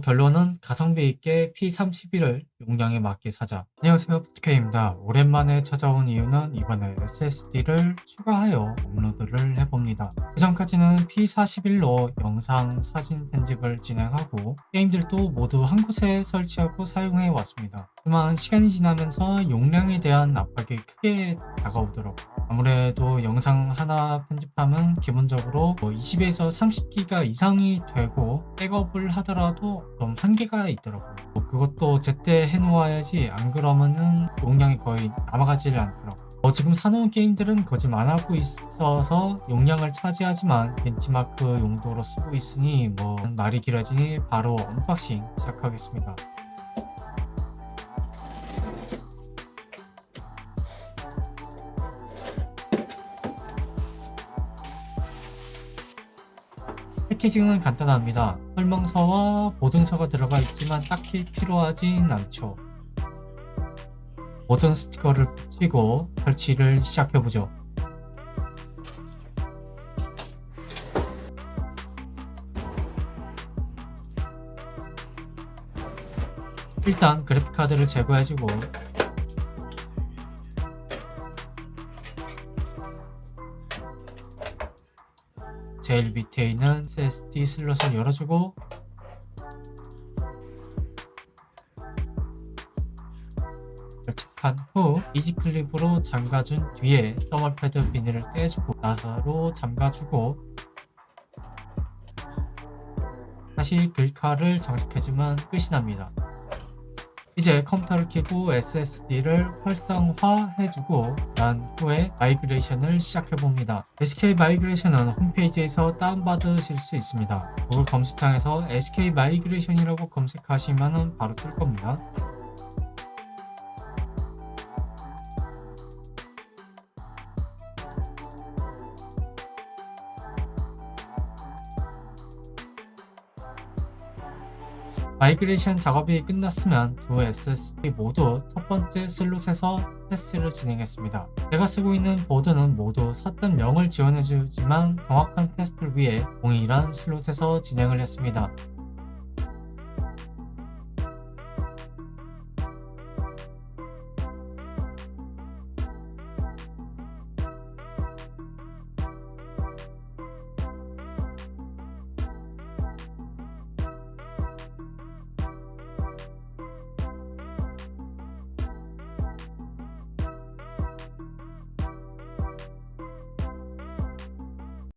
결론은 가성비 있게 P31을 용량에 맞게 사자. 안녕하세요, 부트케입니다. 오랜만에 찾아온 이유는 이번에 SSD를 추가하여 업로드를 해봅니다. 그 전까지는 P41로 영상, 사진 편집을 진행하고 게임들도 모두 한 곳에 설치하고 사용해 왔습니다. 하지만 시간이 지나면서 용량에 대한 압박이 크게 다가오더라고요. 아무래도 영상 하나 편집하면 기본적으로 뭐 20에서 30기가 이상이 되고 백업을 하더라도 좀 한계가 있더라고요. 뭐 그것도 제때 해놓아야지 안 그러면은 용량이 거의 남아가지를 않더라고요. 어, 지금 사놓은 게임들은 거짓 안 하고 있어서 용량을 차지하지만 벤치마크 용도로 쓰고 있으니 뭐 말이 길어지니 바로 언박싱 시작하겠습니다. 패키징은 간단합니다. 설명서와 보증서가 들어가 있지만 딱히 필요하진 않죠. 보증 스티커를 붙이고 설치를 시작해보죠. 일단 그래픽카드를 제거해주고 제일 밑에 있는 SSD 슬롯을 열어주고 설치한 후 이지클립으로 잠가준 뒤에 더멀패드 비닐을 떼주고 나사로 잠가주고 다시 글카를 장착해주면 끝이 납니다. 이제 컴퓨터를 켜고 SSD를 활성화해주고 난 후에 마이그레이션을 시작해봅니다. SK 마이그레이션은 홈페이지에서 다운받으실 수 있습니다. 구글 검색창에서 SK 마이그레이션이라고 검색하시면 바로 뜰 겁니다. 마이그레이션 작업이 끝났으면 두 SSD 모두 첫 번째 슬롯에서 테스트를 진행했습니다. 제가 쓰고 있는 보드는 모두 4.0을 지원해주지만 정확한 테스트를 위해 동일한 슬롯에서 진행을 했습니다.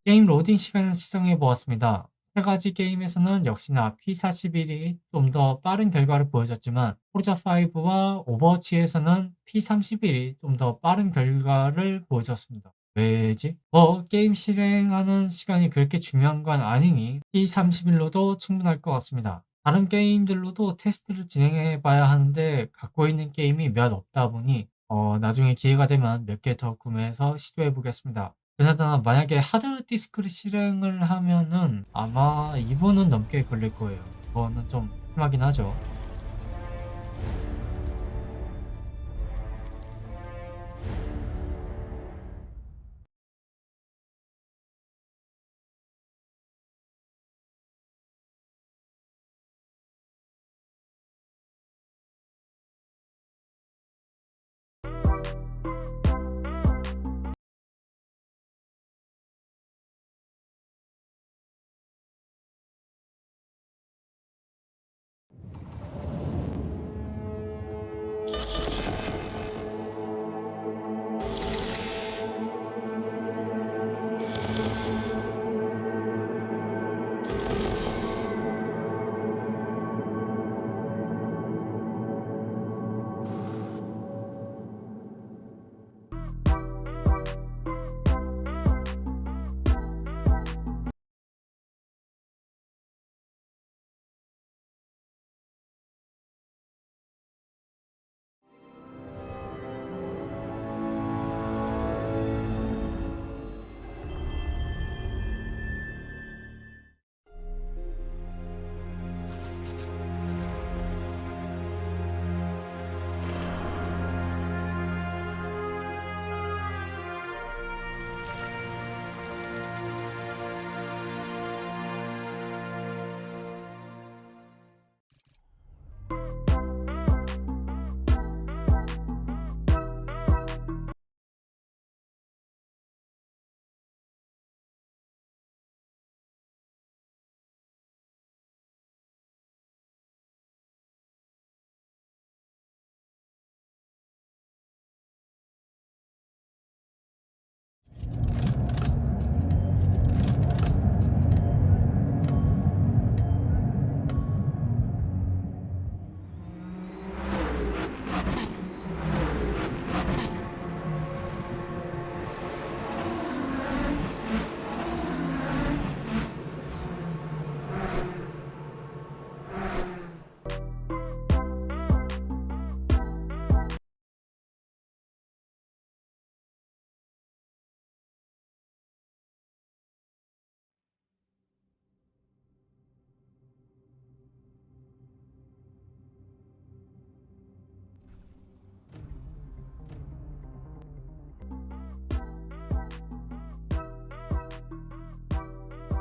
게임 로딩 시간을 시정해 보았습니다. 세 가지 게임에서는 역시나 P41이 좀 더 빠른 결과를 보여줬지만 포르자5와 오버워치에서는 P31이 좀 더 빠른 결과를 보여줬습니다. 왜지? 뭐 게임 실행하는 시간이 그렇게 중요한 건 아니니 P31로도 충분할 것 같습니다. 다른 게임들로도 테스트를 진행해 봐야 하는데 갖고 있는 게임이 몇 없다 보니 어, 나중에 기회가 되면 몇 개 더 구매해서 시도해 보겠습니다. 그나저나 만약에 하드 디스크를 실행을 하면은 아마 2분은 넘게 걸릴 거예요. 그거는 좀 심하긴 하죠.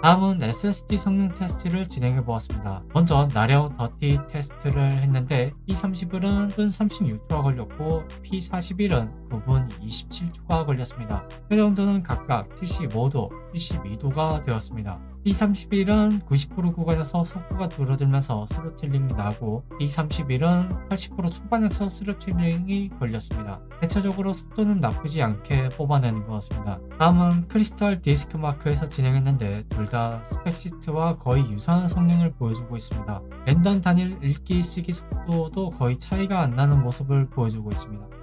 다음은 SSD 성능 테스트를 진행해 보았습니다. 먼저 나령 더티 테스트를 했는데 P31은 1분 36초가 걸렸고 P41은 9분 27초가 걸렸습니다. 해정도는 각각 75도, 72도가 되었습니다. P31은 90% 구간에서 속도가 줄어들면서 스로틀링이 나고 P31은 80% 초반에서 스로틀링이 걸렸습니다. 대체적으로 속도는 나쁘지 않게 뽑아내는 것 같습니다. 다음은 크리스탈 디스크 마크에서 진행했는데 둘 다 스펙 시트와 거의 유사한 성능을 보여주고 있습니다. 랜덤 단일 읽기 쓰기 속도도 거의 차이가 안 나는 모습을 보여주고 있습니다.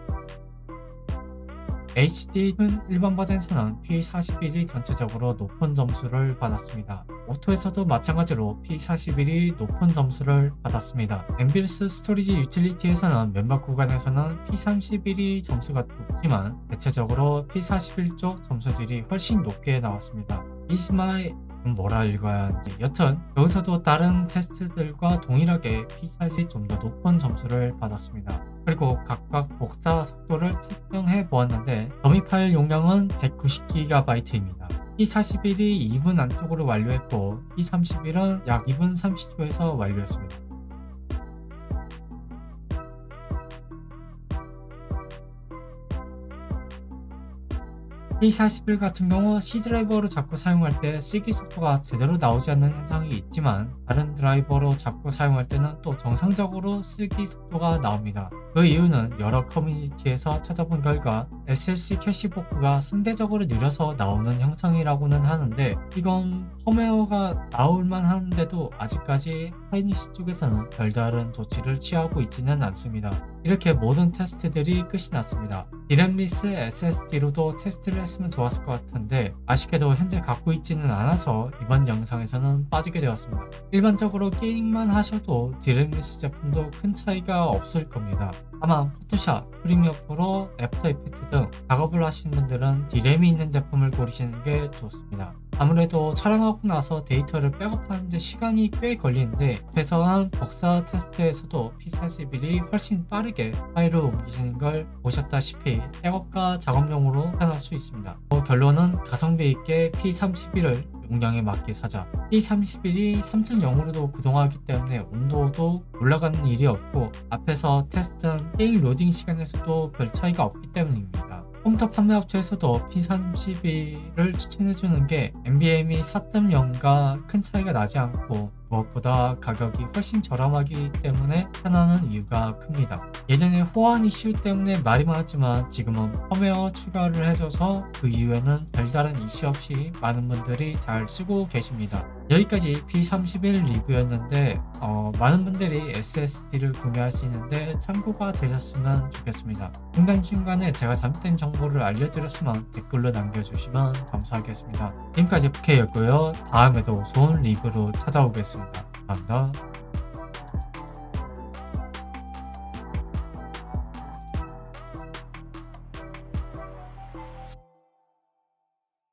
HD는 일반 버전에서는 P41이 전체적으로 높은 점수를 받았습니다. 오토에서도 마찬가지로 P41이 높은 점수를 받았습니다. 엠빌스 스토리지 유틸리티에서는 몇몇 구간에서는 P31이 점수가 높지만 대체적으로 P41 쪽 점수들이 훨씬 높게 나왔습니다. 이스마의 뭐라 읽어야 하는지 여튼 여기서도 다른 테스트들과 동일하게 P41이 좀 더 높은 점수를 받았습니다. 그리고 각각 복사 속도를 측정해 보았는데 더미 파일 용량은 190GB입니다. P41이 2분 안쪽으로 완료했고 P31은 약 2분 30초에서 완료했습니다. P41 같은 경우 C 드라이버로 잡고 사용할 때 쓰기 속도가 제대로 나오지 않는 현상이 있지만 다른 드라이버로 잡고 사용할 때는 또 정상적으로 쓰기 속도가 나옵니다. 그 이유는 여러 커뮤니티에서 찾아본 결과 SLC 캐시 복구가 상대적으로 느려서 나오는 형상이라고는 하는데 이건 펌웨어가 나올만 하는데도 아직까지 하이니스 쪽에서는 별다른 조치를 취하고 있지는 않습니다. 이렇게 모든 테스트들이 끝이 났습니다. 디램리스 SSD로도 테스트를 했으면 좋았을 것 같은데 아쉽게도 현재 갖고 있지는 않아서 이번 영상에서는 빠지게 되었습니다. 일반적으로 게임만 하셔도 디램리스 제품도 큰 차이가 없을 겁니다. 다만 포토샵, 프리미어 프로, 애프터 이펙트 등 작업을 하시는 분들은 디램이 있는 제품을 고르시는 게 좋습니다. 아무래도 촬영하고 나서 데이터를 백업하는데 시간이 꽤 걸리는데 앞에서한 복사 테스트에서도 P41이 훨씬 빠르게 파일을 옮기시는 걸 보셨다시피 백업과 작업용으로 사용할 수 있습니다. 어, 결론은 가성비 있게 P31을 용량에 맞게 사자. P31이 3.0으로도 구동하기 때문에 온도도 올라가는 일이 없고 앞에서 테스트한 게임 로딩 시간에서도 별 차이가 없기 때문입니다. 컴퓨터 판매 업체에서도 P31을 추천해주는 게 NVMe 4.0과 큰 차이가 나지 않고 무엇보다 가격이 훨씬 저렴하기 때문에 편하는 이유가 큽니다. 예전에 호환 이슈 때문에 말이 많았지만 지금은 펌웨어 추가를 해줘서 그 이후에는 별다른 이슈 없이 많은 분들이 잘 쓰고 계십니다. 여기까지 P31 리뷰였는데 어, 많은 분들이 SSD를 구매하시는데 참고가 되셨으면 좋겠습니다. 중간중간에 제가 잘못된 정보를 알려드렸으면 댓글로 남겨주시면 감사하겠습니다. 지금까지 FK였고요. 다음에도 좋은 리뷰로 찾아오겠 습니다. 감사합니다.